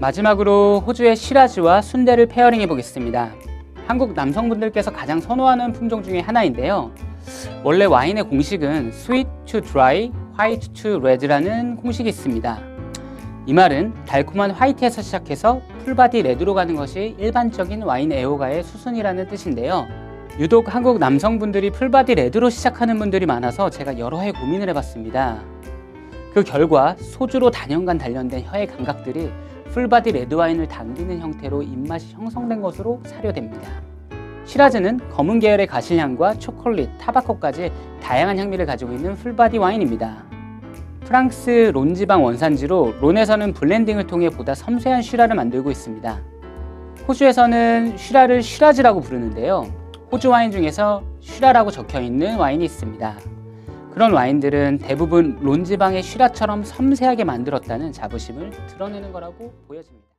마지막으로 호주의 시라즈와 순대를 페어링해 보겠습니다. 한국 남성분들께서 가장 선호하는 품종 중에 하나인데요. 원래 와인의 공식은 sweet to dry, white to red라는 공식이 있습니다. 이 말은 달콤한 화이트에서 시작해서 풀바디 레드로 가는 것이 일반적인 와인 애호가의 수순이라는 뜻인데요. 유독 한국 남성분들이 풀바디 레드로 시작하는 분들이 많아서 제가 여러 해 고민을 해봤습니다. 그 결과 소주로 단연간 단련된 혀의 감각들이 풀바디 레드 와인을 당기는 형태로 입맛이 형성된 것으로 사료됩니다. 시라즈는 검은 계열의 가실향과 초콜릿, 타바코까지 다양한 향미를 가지고 있는 풀바디 와인입니다. 프랑스 론 지방 원산지로 론에서는 블렌딩을 통해 보다 섬세한 쉬라를 만들고 있습니다. 호주에서는 쉬라를 쉬라즈라고 부르는데요. 호주 와인 중에서 쉬라라고 적혀 있는 와인이 있습니다. 그런 와인들은 대부분 론 지방의 쉬라처럼 섬세하게 만들었다는 자부심을 드러내는 거라고 보여집니다.